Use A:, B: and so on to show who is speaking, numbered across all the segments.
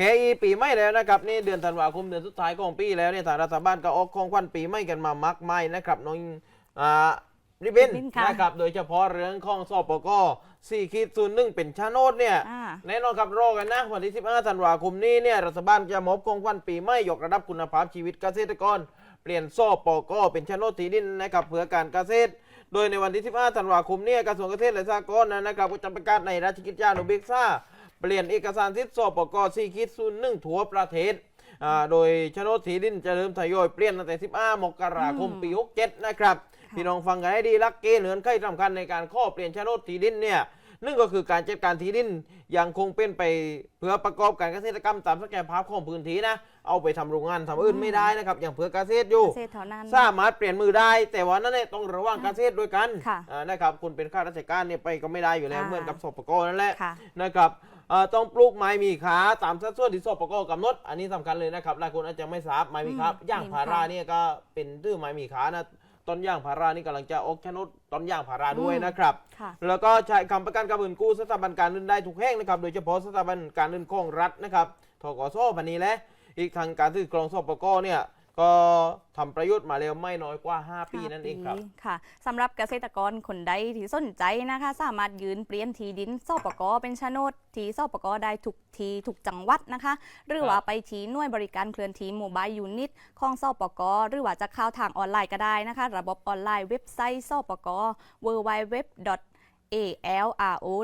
A: เคอีปีใหม่แล้วนะครับนี่เดือนธันวาคมเดือนสุดท้ายของปีแล้วเนี่ยทางรัฐบาลก็ออกของขวัญปีใหม่กันมามากมายนะครับน้องอ่าริบบิน
B: ริบบิ้นค่ะ
A: นะครับโดยเฉพาะเรื่องของสปกสี่ขีดศูนย์หนึ่งเป็นชาโนดเนี่ย
B: อ่า
A: แน่นอนครับรอกันนะวันที่ 15 ธันวาคมนี้เนี่ยรัฐบาลจะมอบของขวัญปีใหม่ยกระดับคุณภาพชีวิตเกษตรกร เปลี่ยนโซ่ปกเป็นชนดที่ดินนะครับเพื่อการเกษตร โดยในวันที่ 15 ธันวาคมเนี้กระทรวงเกษตรและสหกรณ์นะครับก็จะประกาศในราชกิจจานุเบกษา เปลี่ยนเอกสารสิทธิ์โซ่ปกสี่คิดศูนย์หนึ่งทั่วประเทศอ่าโดยชนดที่ดินจะเริ่มทยอยเปลี่ยนตั้งแต่ 15 มกราคมปี 67 นะครับ พี่น้องฟังกันให้ดีลักเกณฑ์เหือนไขสำคัญในการข้อเปลี่ยนโฉนดที่ดินเนี่ยนั่นก็คือการจัดการที่ดินยังคงเป็นไปเพื่อประกอบการเกษตรกรรมตามศักยภาพของพื้นที่นะ เอาไปทำโรงงานทำอื่นไม่ได้นะครับ อย่างเพื่อเกษตรอยู่
B: เกษตรเท่านั้น
A: สามารถเปลี่ยนมือได้ แต่ว่านั่นแหละต้องระวังเกษตรด้วยกัน
B: ค่ะ
A: อ่านะครับคุณเป็นข้าราชการเนี่ยไปก็ไม่ได้อยู่แล้ว
B: อ่า
A: เหมือนกับสปกนั่นแหละ
B: ค่ะ
A: นะครับเอ่อ ต้องปลูกไม้มีขาตามสัดส่วนที่สปกกำหนด อันนี้สำคัญเลยนะครับหลายคนอาจจะไม่ทราบไม้มีขา
B: อืม
A: ย่าง
B: มี
A: พารา
B: ค่ะ
A: เนี่ยก็เป็นตื้อไม้มีขานะต้นย่างพารานี่กำลังจะออกชนุดต้นย่างพาราด้วยนะครับ
B: ค่ะ
A: แล้วก็ใช้คำประกันกับเงินกู้สถาบันการเงินได้ทุกแห่งนะครับ โดยเฉพาะสถาบันการเงินของรัฐนะครับทกสพันนี้และอีกทางการถือกรองสปกเนี่ย ก็ทำประโยชน์มาแล้วไม่น้อยกว่า 5 ปีนั่นเองครับ
B: ปีค่ะสำหรับเกษตรกรคนใดที่สนใจนะคะ สามารถยืนเปลี่ยนที่ดินสปกเป็นโฉนดที่สปกได้ทุกทีทุกจังหวัดนะคะ หรือว่าไปที่หน่วยบริการเคลื่อนที่โมบายยูนิตของสปกหรือว่าจะเข้าทางออนไลน์ก็ได้นะคะ ระบบออนไลน์เว็บไซต์สปก www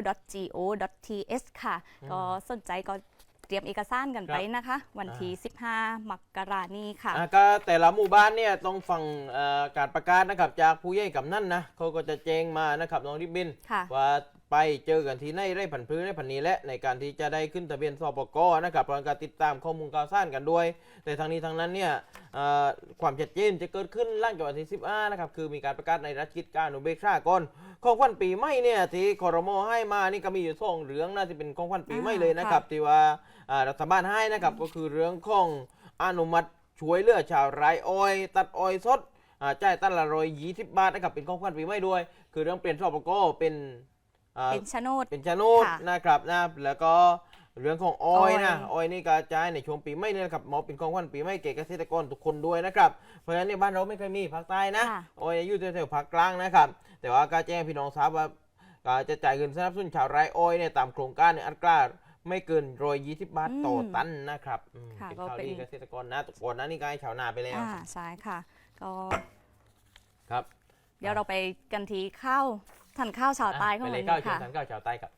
B: alro.go.th ค่ะ ก็สนใจก็ เตรียมเอกสารกันไปนะคะ วันที่ 15 มกรานี้ค่ะ
A: อะก็แต่ละหมู่บ้านเนี่ยต้องฟังเอ่อการประกาศนะครับจากผู้ใหญ่กำนันนะเขาก็จะแจ้งมานะครับน้องริบบิน
B: ค่ะ
A: ว่า ไปเจอกันที่ไหนไร่ผันพื้นไร่ผันนี้และในการที่จะได้ขึ้นทะเบียนสปกนะครับพร้อมการติดตามข้อมูลข่าวสารกันด้วย แต่ทางนี้ทางนั้นเนี่ยเอ่อความชัดเจนจะเกิดขึ้นหล่างจากวันที่15นะครับคือมีการประกาศในราชกิจการอุเบกษาก่อนของขวัญปีใหม่เนี่ยที่คอรมอให้มานี่ก็มีอยู่สองเรื่องนะที่เป็นของขวัญปีใหม่เลยนะครับที่ว่าอ่ารัฐบาลให้นะครับก็คือเรื่องของอนุมัติช่วยเหลือชาวไร่อ้อย ตัดอ้อยสดอ่าจ่ายตันละร้อยยี่สิบบาทนะครับเป็นของขวัญปีใหม่ด้วย คือเรื่องเปลี่ยนสปกเป็นอ่า
B: เป็นโฉนด
A: เป็นชะโนด
B: ค่ะ
A: นะครับนะแล้วก็เรื่องของออยนะ
B: อ้อย
A: ออยนี่กระจายในช่วงปีใหม่เนี่ยนะครับหมอเป็นของขวัญปีใหม่เก่เกษตรกรทุกคนด้วยนะครับเพราะฉะนั้นในยบ้านเราไม่เคยมีภาคใต้นะ
B: ค่ะ
A: ออยอยู่แถวๆภาคกลางนะครับแต่ว่าก็แจ้งพี่น้องทราบว่าก็จะจ่ายเงินสนับสนุนชาวไร่อ้อยเนี่ยตามโครงการในยอัตราไม่เกินร้อยยี่สิบบาทต่อตันนะครับอืม
B: ค่ะ
A: เป็น
B: ก็
A: ข่าว
B: เป็น
A: ดีเกษตรกรนะก่อนหน้านี้ก็ให้ชาวนาไปแล้ว
B: อ่าใช่ค่ะก็
A: ครับ
B: เดี๋ยวเราไปกันทีข้าว ทันข้าวชาวใต้
A: อะ
B: ของ
A: ไปเล
B: วั
A: ย
B: น
A: ข้าว
B: นี้
A: เชิญ
B: ค่ะ
A: ทานข้าวชาวใต้ครับ